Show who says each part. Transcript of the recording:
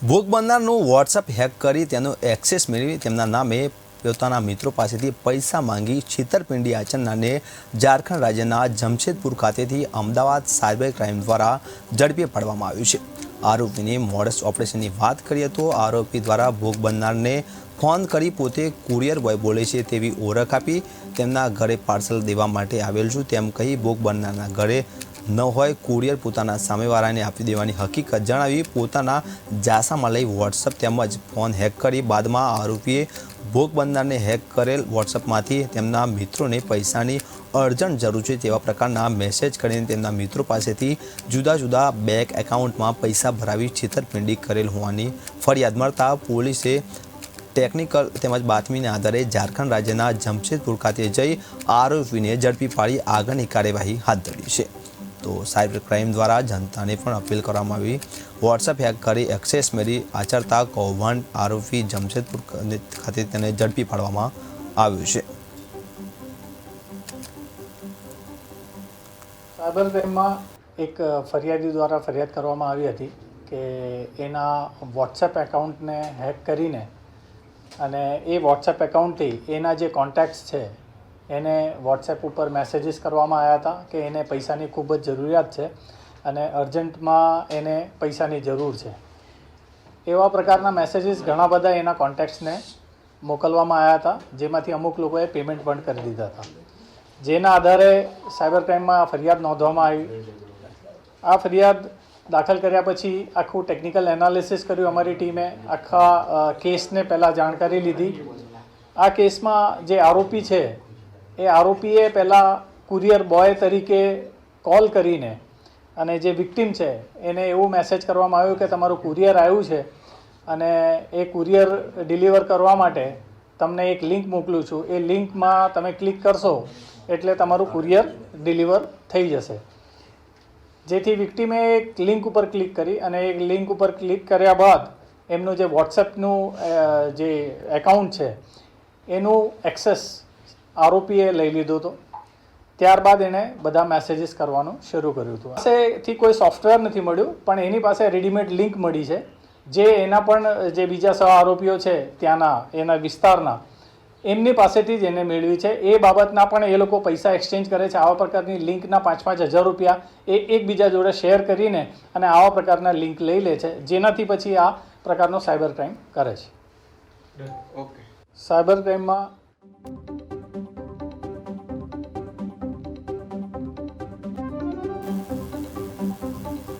Speaker 1: ભોગ બનનારનું WhatsApp hack કરી તેનો એક્સેસ મેળવી તેમના નામે પોતાના મિત્રો પાસેથી પૈસા માંગી છેતરપિંડી આચરનારને ઝારખંડ રાજ્યના જમશેદપુર ખાતેથી અમદાવાદ સાયબર ક્રાઇમ દ્વારા ઝડપી પાડવામાં આવ્યું છે. આરોપીની મોડસ ઓપરેશનની વાત કરીએ તો આરોપી દ્વારા ભોગ બનનારને ફોન કરી પોતે કુરિયર બોય બોલે છે તેવી ઓળખ આપી તેમના ઘરે પાર્સલ દેવા માટે આવેલ છું તેમ કહી ભોગ બનનારના ઘરે ન હોય, કુરિયર પોતાના સામેવાળાને આપી દેવાની હકીકત જણાવી પોતાના જાસામાં લઈ વોટ્સઅપ તેમજ ફોન હેક કરી બાદમાં આરોપીએ ભોગ બનનારને હેક કરેલ વોટ્સઅપમાંથી તેમના મિત્રોને પૈસાની અર્જન્ટ જરૂર છે તેવા પ્રકારના મેસેજ કરીને તેમના મિત્રો પાસેથી જુદા જુદા બેંક એકાઉન્ટમાં પૈસા ભરાવી છેતરપિંડી કરેલ હોવાની ફરિયાદ મળતા પોલીસે ટેકનિકલ તેમજ બાતમીના આધારે ઝારખંડ રાજ્યના જમશેદપુર ખાતે જઈ આરોપીને ઝડપી પાડી આગળની કાર્યવાહી હાથ ધરી છે. તો સાયબર ક્રાઇમ દ્વારા જનતાને પણ અપીલ કરવામાં આવી. વોટ્સએપ હેક કરી એક્સેસ મેળવી આચરતા કૌભાંડ આરોપી જમશેદપુર ખાતે તેને ઝડપી પાડવામાં આવ્યું છે.
Speaker 2: સાયબર ક્રાઇમમાં એક ફરિયાદી દ્વારા ફરિયાદ કરવામાં આવી હતી કે એના વોટ્સએપ એકાઉન્ટને હેક કરીને અને એ વોટ્સએપ એકાઉન્ટથી એના જે કોન્ટેક્ટ્સ છે એને વોટ્સએપ ઉપર મેસેજીસ કરવામાં આવ્યા હતા કે એને પૈસાની ખૂબ જ જરૂરિયાત છે અને અર્જન્ટમાં એને પૈસાની જરૂર છે. એવા પ્રકારના મેસેજીસ ઘણા બધા એના કોન્ટેક્ટ્સને મોકલવામાં આવ્યા હતા, જેમાંથી અમુક લોકોએ પેમેન્ટ પણ કરી દીધા હતા. જેના આધારે સાયબર ક્રાઇમમાં ફરિયાદ નોંધવામાં આવી. આ ફરિયાદ દાખલ કર્યા પછી આખું ટેકનિકલ એનાલિસિસ કર્યું અમારી ટીમે, આખા કેસને પહેલાં જાણકારી લીધી. આ કેસમાં જે આરોપી છે એ આરોપીએ પહેલાં કુરિયર બોય તરીકે કોલ કરીને અને જે વિક્ટિમ છે, એને એવું મેસેજ કરવામાં આવ્યું કે તમારું કુરિયર આવ્યું છે અને એ કુરિયર ડિલિવર કરવા માટે તમને એક લિંક મોકલું છું. એ લિંકમાં તમે ક્લિક કરશો એટલે તમારું કુરિયર ડિલિવર થઈ જશે. જેથી વિક્ટિમે એક લિંક ઉપર ક્લિક કરી અને એક લિંક ઉપર ક્લિક કર્યા બાદ એમનું જે વોટ્સએપનું જે એકાઉન્ટ છે, એનું એક્સેસ આરોપીએ લઈ લીધો હતો. ત્યારબાદ એણે બધા મેસેજીસ કરવાનું શરૂ કર્યું હતું. પાસેથી કોઈ સોફ્ટવેર નથી મળ્યું પણ એની પાસે રેડીમેડ લિંક મળી છે. જે એના પણ જે બીજા સહ આરોપીઓ છે ત્યાંના એના વિસ્તારના એમની પાસેથી જ એને મેળવી છે. એ બાબતના પણ એ લોકો પૈસા એક્સચેન્જ કરે છે. આવા પ્રકારની લિંકના પાંચ પાંચ હજાર રૂપિયા એ એકબીજા જોડે શેર કરીને અને આવા પ્રકારના લિંક લઈ લે છે જેનાથી પછી આ પ્રકારનો સાયબર ક્રાઇમ કરે છે.
Speaker 3: Okay
Speaker 2: cyber ક્રાઇમમાં